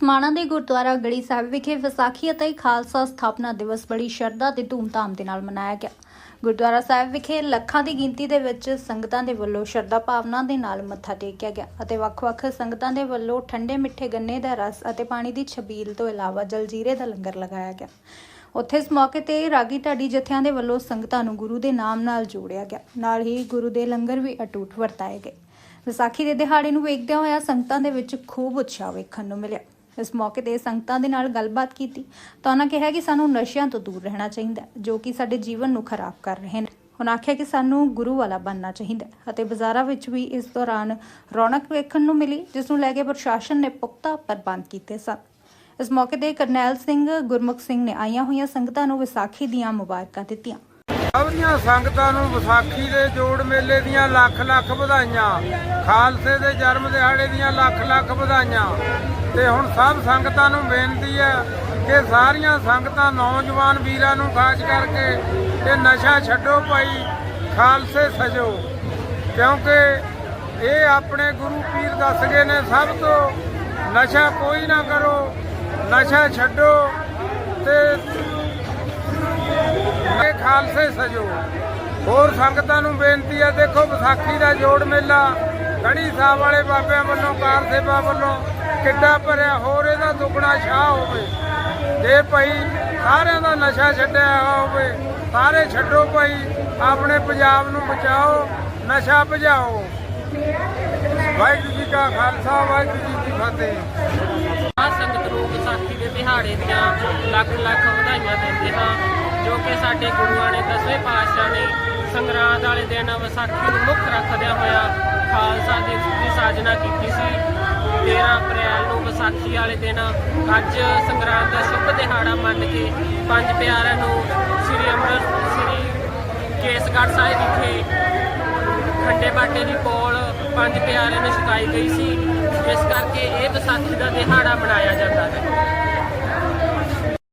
ਸਮਾਣਾ ਦੇ ਗੁਰਦੁਆਰਾ ਗੜੀ ਸਾਹਿਬ ਵਿਖੇ ਵਿਸਾਖੀ ਅਤੇ ਖਾਲਸਾ ਸਥਾਪਨਾ ਦਿਵਸ ਬੜੀ ਸ਼ਰਧਾ ਤੇ ਧੂਮਧਾਮ ਦੇ ਨਾਲ ਮਨਾਇਆ ਗਿਆ। ਗੁਰਦੁਆਰਾ ਸਾਹਿਬ ਵਿਖੇ ਲੱਖਾਂ ਦੀ ਗਿਣਤੀ ਦੇ ਵਿੱਚ ਸੰਗਤਾਂ ਦੇ ਵੱਲੋਂ ਸ਼ਰਧਾ ਭਾਵਨਾ ਦੇ ਨਾਲ ਮੱਥਾ ਟੇਕਿਆ ਗਿਆ ਅਤੇ ਵੱਖ-ਵੱਖ ਸੰਗਤਾਂ ਦੇ ਵੱਲੋਂ ਠੰਡੇ ਮਿੱਠੇ ਗੰਨੇ ਦਾ ਰਸ ਅਤੇ ਪਾਣੀ ਦੀ ਛਬੀਲ ਤੋਂ ਇਲਾਵਾ ਜਲਜੀਰੇ ਦਾ ਲੰਗਰ ਲਗਾਇਆ ਗਿਆ। ਉੱਥੇ ਇਸ ਮੌਕੇ ਤੇ ਰਾਗੀ ਢਾਡੀ ਜਥਿਆਂ ਦੇ ਵੱਲੋਂ ਸੰਗਤਾਂ ਨੂੰ ਗੁਰੂ ਦੇ ਨਾਮ ਨਾਲ ਜੋੜਿਆ ਗਿਆ। ਨਾਲ ਹੀ ਗੁਰੂ ਦੇ ਲੰਗਰ ਵੀ ਅਟੂਟ ਵਰਤਾਏ ਗਏ। ਵਿਸਾਖੀ ਦੇ ਦਿਹਾੜੇ ਨੂੰ ਵੇਖਦਿਆਂ ਹੋਇਆ ਸੰਗਤਾਂ ਦੇ ਵਿੱਚ ਖੂਬ ਉਤਸ਼ਾਹ ਵੇਖਣ ਨੂੰ ਮਿਲਿਆ। ਇਸ ਮੌਕੇ ਤੇ ਸੰਗਤਾਂ ਦੇ ਨਾਲ ਗੱਲਬਾਤ ਕੀਤੀ ਤਾਂ ਉਹਨਾਂ ਕਿਹਾ ਕਿ ਸਾਨੂੰ ਨਸ਼ਿਆਂ ਤੋਂ ਦੂਰ ਰਹਿਣਾ ਚਾਹੀਦਾ ਹੈ, ਜੋ ਕਿ ਸਾਡੇ ਜੀਵਨ ਨੂੰ ਖਰਾਬ ਕਰ ਰਹੇ ਨੇ। ਉਹਨਾਂ ਆਖਿਆ ਕਿ ਸਾਨੂੰ ਗੁਰੂ ਵਾਲਾ ਬਣਨਾ ਚਾਹੀਦਾ ਹੈ ਅਤੇ ਬਾਜ਼ਾਰਾਂ ਵਿੱਚ ਵੀ ਇਸ ਦੌਰਾਨ ਰੌਣਕ ਵੇਖਣ ਨੂੰ ਮਿਲੀ ਜਿਸ ਨੂੰ ਲੈ ਕੇ ਪ੍ਰਸ਼ਾਸਨ ਨੇ ਪੁਖਤਾ ਪ੍ਰਬੰਧ ਕੀਤੇ ਸਨ। ਇਸ ਮੌਕੇ ਤੇ ਕਰਨੈਲ ਸਿੰਘ ਗੁਰਮੁਖ ਸਿੰਘ ਨੇ ਆਈਆਂ ਹੋਈਆਂ ਸੰਗਤਾਂ ਨੂੰ ਵਿਸਾਖੀ ਦੀਆਂ ਮੁਬਾਰਕਾਂ ਦਿੱਤੀਆਂ। ਸਭ ਦੀਆਂ ਸੰਗਤਾਂ ਨੂੰ ਵਿਸਾਖੀ ਦੇ ਜੋੜ ਮੇਲੇ ਦੀਆਂ ਲੱਖ ਲੱਖ ਵਧਾਈਆਂ, ਖਾਲਸੇ ਦੇ ਜਨਮ ਦਿਹਾੜੇ ਦੀਆਂ ਲੱਖ ਲੱਖ ਵਧਾਈਆਂ। ਤੇ ਹੁਣ ਸਭ ਸੰਗਤਾਂ ਨੂੰ ਬੇਨਤੀ ਹੈ ਕਿ ਸਾਰੀਆਂ ਸੰਗਤਾਂ ਨੌਜਵਾਨ ਵੀਰਾਂ ਨੂੰ ਖਾਸ ਕਰਕੇ ਇਹ ਨਸ਼ਾ ਛੱਡੋ ਭਾਈ, ਖਾਲਸੇ ਸਜੋ। ਕਿਉਂਕਿ ਇਹ ਆਪਣੇ ਗੁਰੂ ਪੀਰ ਦੱਸ ਗਏ ਨੇ, ਸਭ ਤੋਂ ਨਸ਼ਾ ਕੋਈ ਨਾ ਕਰੋ, ਨਸ਼ਾ ਛੱਡੋ ਤੇ ਇਹ ਖਾਲਸੇ ਸਜੋ ਹੋਰ ਸੰਗਤਾਂ ਨੂੰ ਬੇਨਤੀ ਹੈ, ਦੇਖੋ ਵਿਸਾਖੀ ਦਾ ਜੋੜ ਮੇਲਾ, ਗੜੀ ਸਾਹਿਬ ਵਾਲੇ ਬਾਬਿਆਂ ਵੱਲੋਂ, ਕਾਰ ਸੇਵਾ ਵੱਲੋਂ ਕਿੱਡਾ ਭਰਿਆ, ਹੋਰ ਇਹਦਾ ਦੁੱਗਣਾ ਛਾਹ ਹੋਵੇ। ਜੇ ਭਾਈ ਸਾਰਿਆਂ ਦਾ ਨਸ਼ਾ ਛੱਡਿਆ ਹੋਵੇ, ਸਾਰੇ ਛੱਡੋ ਭਾਈ, ਆਪਣੇ ਪੰਜਾਬ ਨੂੰ ਬਚਾਓ, ਨਸ਼ਾ ਭਜਾਓ। ਵਾਹਿਗੁਰੂ ਜੀ ਕਾ ਖਾਲਸਾ, ਵਾਹਿਗੁਰੂ ਜੀ ਕੀ ਫਤਿਹ। ਆ ਸੰਗਤ ਨੂੰ ਵਿਸਾਖੀ ਦੇ ਦਿਹਾੜੇ ਦੀਆਂ ਲੱਖ ਲੱਖ ਵਧਾਈਆਂ ਦਿੰਦੇ ਹਾਂ। ਜੋ ਕਿ ਸਾਡੇ ਗੁਰੂਆਂ ਨੇ, ਦਸਵੇਂ ਪਾਤਸ਼ਾਹ ਨੇ ਸੰਗਰਾਂਦ ਵਾਲੇ ਦਿਨ ਵਿਸਾਖੀ ਨੂੰ ਮੁੱਖ ਰੱਖਦਿਆਂ ਹੋਇਆ ਖਾਲਸਾ ਦਿਵਸ ਦੀ ਸਾਜਨਾ ਕੀਤੀ ਸੀ। 13 ਅਪ੍ਰੈਲ ਨੂੰ ਵਿਸਾਖੀ ਵਾਲੇ ਦਿਨ ਅੱਜ ਸੰਗਰਾਂਦ ਦਾ ਸ਼ੁਭ ਦਿਹਾੜਾ ਮੰਨ ਕੇ ਪੰਜ ਪਿਆਰਿਆਂ ਨੂੰ ਸ੍ਰੀ ਅੰਮ੍ਰਿਤ, ਸ੍ਰੀ ਕੇਸਗੜ੍ਹ ਸਾਹਿਬ ਵਿਖੇ ਖੰਡੇ ਬਾਟੇ ਦੀ ਕੋਲ ਪੰਜ ਪਿਆਰਿਆਂ ਨੂੰ ਛਕਾਈ ਗਈ ਸੀ। ਇਸ ਕਰਕੇ ਇਹ ਵਿਸਾਖੀ ਦਾ ਦਿਹਾੜਾ ਮਨਾਇਆ ਜਾਂਦਾ ਹੈ।